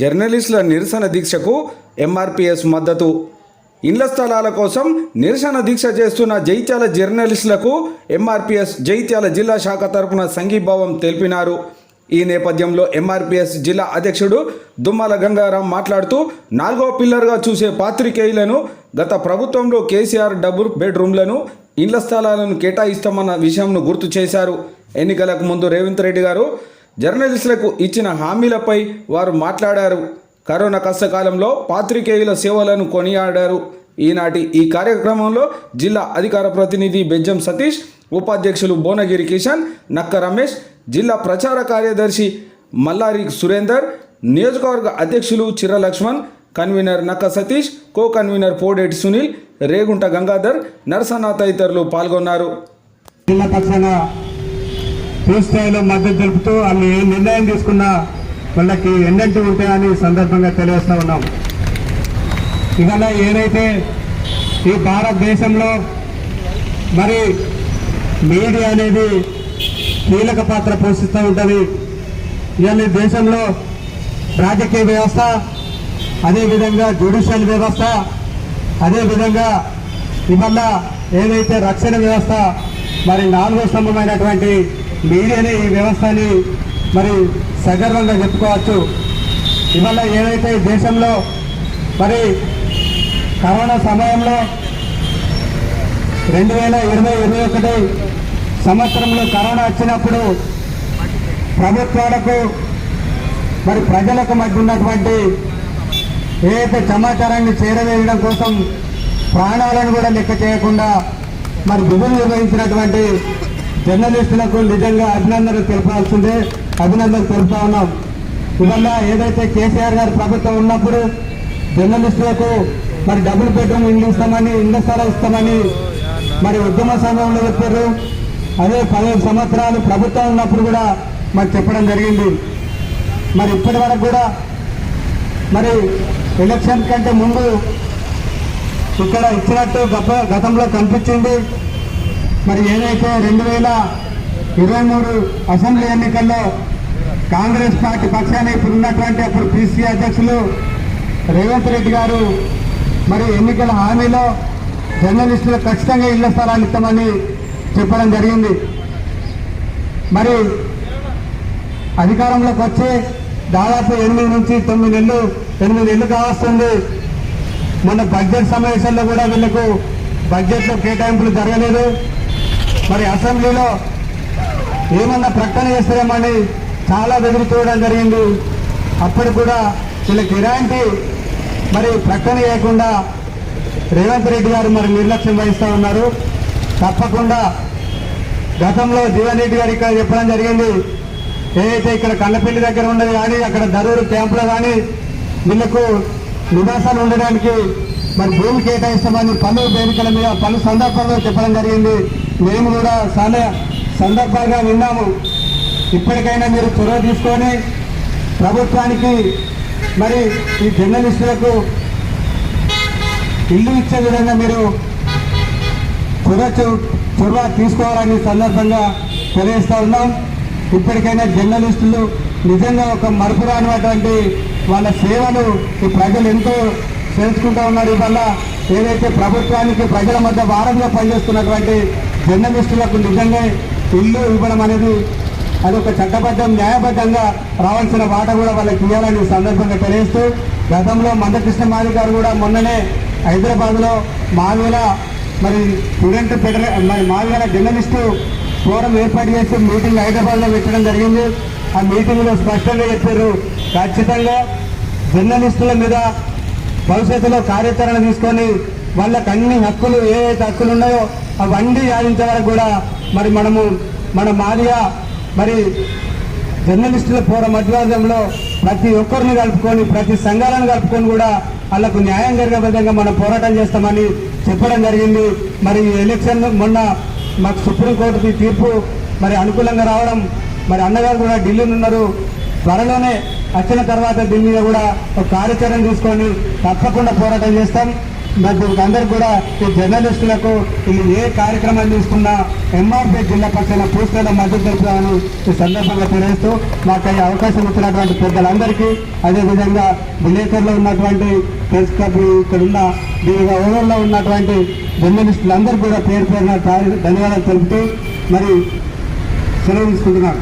జర్నలిస్టుల నిరసన దీక్షకు ఎంఆర్పిఎస్ మద్దతు. ఇండ్ల స్థలాల కోసం నిరసన దీక్ష చేస్తున్న జైత్యాల జర్నలిస్టులకు ఎంఆర్పిఎస్ జైత్యాల జిల్లా శాఖ తరపున సంఘీభావం తెలిపినారు. ఈ నేపథ్యంలో ఎంఆర్పిఎస్ జిల్లా అధ్యక్షుడు దుమ్మల గంగారాం మాట్లాడుతూ నాలుగో పిల్లర్గా చూసే పాత్రికేయులను గత ప్రభుత్వంలో కేసీఆర్ డబుల్ బెడ్రూమ్లను ఇండ్ల స్థలాలను కేటాయిస్తామన్న విషయంను గుర్తు చేశారు. ఎన్నికలకు ముందు రేవంత్ రెడ్డి గారు జర్నలిస్టులకు ఇచ్చిన హామీలపై వారు మాట్లాడారు. కరోనా కష్టకాలంలో పాత్రికేయుల సేవలను కొనియాడారు. ఈనాటి ఈ కార్యక్రమంలో జిల్లా అధికార ప్రతినిధి బెజ్జం సతీష్ ఉపాధ్యక్షులు భువనగిరి కిషన్ నక్క రమేష్ జిల్లా ప్రచార కార్యదర్శి మల్లారి సురేందర్ నియోజకవర్గ అధ్యక్షులు Chira Laxman convener Nakka Satish co convener Podeti Suneel Regunta Gangadhar Narasanna తదితరులు పాల్గొన్నారు. జిల్లా స్థాయిలో మద్దతు తెలుపుతూ వాళ్ళు ఏ నిర్ణయం తీసుకున్నా వాళ్ళకి ఎన్నెంటి ఉంటాయని సందర్భంగా తెలియజేస్తూ ఉన్నాం. ఇవాళ ఏదైతే ఈ భారతదేశంలో మరి మీడియా అనేది కీలక పాత్ర పోషిస్తూ ఉంటుంది. ఇవన్నీ దేశంలో రాజకీయ వ్యవస్థ అదేవిధంగా జ్యుడిషియల్ వ్యవస్థ అదేవిధంగా ఇవల్ల ఏదైతే రక్షణ వ్యవస్థ మరి నాలుగో స్తంభమైనటువంటి మీడియాని ఈ వ్యవస్థని మరి సగర్వంగా చెప్పుకోవచ్చు. ఇవల్ల ఏదైతే దేశంలో మరి కరోనా సమయంలో రెండు వేల ఇరవై ఇరవై ఒకటి సంవత్సరంలో కరోనా వచ్చినప్పుడు ప్రభుత్వాలకు మరి ప్రజలకు మధ్య ఉన్నటువంటి ఏదైతే సమాచారాన్ని చేరవేయడం కోసం ప్రాణాలను కూడా లెక్క చేయకుండా మరి విధులు నిర్వహించినటువంటి జర్నలిస్టులకు నిజంగా అభినందనలు తెలపాల్సిందే. అభినందనలు తెలుపుతా ఉన్నాం. ఇవల్ల ఏదైతే కేసీఆర్ గారు ప్రభుత్వం ఉన్నప్పుడు జర్నలిస్టులకు మరి డబుల్ బెడ్రూమ్ ఇల్లు ఇస్తామని ఇళ్ళ స్థలం ఇస్తామని మరి ఉద్యమ సమయంలో చెప్పారు. అదే పదిహేను సంవత్సరాలు ప్రభుత్వం ఉన్నప్పుడు కూడా మరి చెప్పడం జరిగింది. మరి ఇప్పటి వరకు కూడా మరి ఎలక్షన్ కంటే ముందు ఇక్కడ ఇచ్చినట్టు గతంలో కనిపించింది. మరి ఏదైతే రెండు వేల ఇరవై మూడు అసెంబ్లీ ఎన్నికల్లో కాంగ్రెస్ పార్టీ పక్షాన ఇప్పుడు ఉన్నటువంటి అప్పుడు పిసి అధ్యక్షులు రేవంత్ రెడ్డి గారు మరి ఎన్నికల హామీలో జర్నలిస్టులు ఖచ్చితంగా ఇళ్ళ స్థలాలు ఇస్తామని చెప్పడం జరిగింది. మరి అధికారంలోకి వచ్చి దాదాపు ఎనిమిది నుంచి తొమ్మిది నెలలు ఎనిమిది నెలలు కావస్తుంది. మొన్న బడ్జెట్ సమావేశాల్లో కూడా వీళ్ళకు బడ్జెట్లో కేటాయింపులు జరగలేదు. మరి అసెంబ్లీలో ఏమన్నా ప్రకటన చేస్తారేమని చాలా వెదురు చూడడం జరిగింది. అప్పుడు కూడా వీళ్ళకి ఎలాంటి మరి ప్రకటన చేయకుండా రేవంత్ రెడ్డి గారు మరి నిర్లక్ష్యం వహిస్తూ ఉన్నారు. తప్పకుండా గతంలో జీవన్ రెడ్డి గారు ఇక్కడ చెప్పడం జరిగింది. ఏదైతే ఇక్కడ కళ్ళపల్లి దగ్గర ఉండదు కానీ అక్కడ దరూరు క్యాంపులో కానీ వీళ్ళకు నివాసాలు ఉండడానికి మరి భూమి కేటాయిస్తామని పలు వేదికల మీద పలు సందర్భాల్లో చెప్పడం జరిగింది. మేము కూడా చాలా సందర్భంగా విన్నాము ఇప్పటికైనా మీరు చొరవ తీసుకొని ప్రభుత్వానికి మరి ఈ జర్నలిస్టులకు ఇల్లు ఇచ్చే విధంగా మీరు చొరవ చొరవ తీసుకోవాలని సందర్భంగా తెలియజేస్తా ఉన్నాం. ఇప్పటికైనా జర్నలిస్టులు నిజంగా ఒక మరపురానటువంటి వాళ్ళ సేవలు ఈ ప్రజలు ఎంతో చేర్చుకుంటూ ఉన్నారు. ఇవల్ల ఏదైతే ప్రభుత్వానికి ప్రజల మధ్య వారంగా పనిచేస్తున్నటువంటి జర్నలిస్టులకు నిజంగా ఇల్లు ఇవ్వడం అనేది అది ఒక చట్టబద్ధం న్యాయబద్ధంగా రావాల్సిన వాట కూడా వాళ్ళకి ఇవ్వాలని సందర్భంగా తెలియజేస్తూ గతంలో మందకృష్ణ మాది గారు కూడా మొన్ననే హైదరాబాద్లో మావేల మరి స్టూడెంట్ ఫెడరే మరి మావేల జర్నలిస్టు ఫోరం ఏర్పాటు చేసి మీటింగ్ హైదరాబాద్లో పెట్టడం జరిగింది. ఆ మీటింగ్లో స్పష్టంగా చెప్పారు ఖచ్చితంగా జర్నలిస్టుల మీద భవిష్యత్తులో కార్యాచరణ తీసుకొని వాళ్ళకి అన్ని హక్కులు ఏవైతే హక్కులు ఉన్నాయో అవన్నీ సాధించే వరకు కూడా మరి మనము మన మాదిగా మరి జర్నలిస్టుల ఫోరం మధ్యవర్గంలో ప్రతి ఒక్కరిని కలుపుకొని ప్రతి సంఘాలను కలుపుకొని కూడా వాళ్ళకు న్యాయం జరిగే విధంగా మనం పోరాటం చేస్తామని చెప్పడం జరిగింది. మరి ఈ ఎలక్షన్ మొన్న మాకు సుప్రీంకోర్టు తీర్పు మరి అనుకూలంగా రావడం మరి అన్నగారు కూడా ఢిల్లీని ఉన్నారు. త్వరలోనే వచ్చిన తర్వాత దీని మీద కూడా ఒక కార్యాచరణ తీసుకొని తప్పకుండా పోరాటం చేస్తాం. మరి దీనికి అందరూ కూడా ఈ జర్నలిస్టులకు ఈ ఏ కార్యక్రమాలు తీసుకున్నా ఎంఆర్పీ జిల్లా పక్షాన పూర్తిగా మద్దతు తెలుపుతామని ఈ సందర్భంగా తెలియజేస్తూ మాకు ఈ అవకాశం ఇచ్చినటువంటి పెద్దలందరికీ అదేవిధంగా విలేకరులో ఉన్నటువంటి ప్రెస్ క్లబ్ ఇక్కడ ఉన్న వివిధ ఓవర్లో ఉన్నటువంటి జర్నలిస్టులందరూ కూడా పేరు పేరున ధన్యవాదాలు తెలుపుతూ మరి సెలవు తీసుకుంటున్నాను.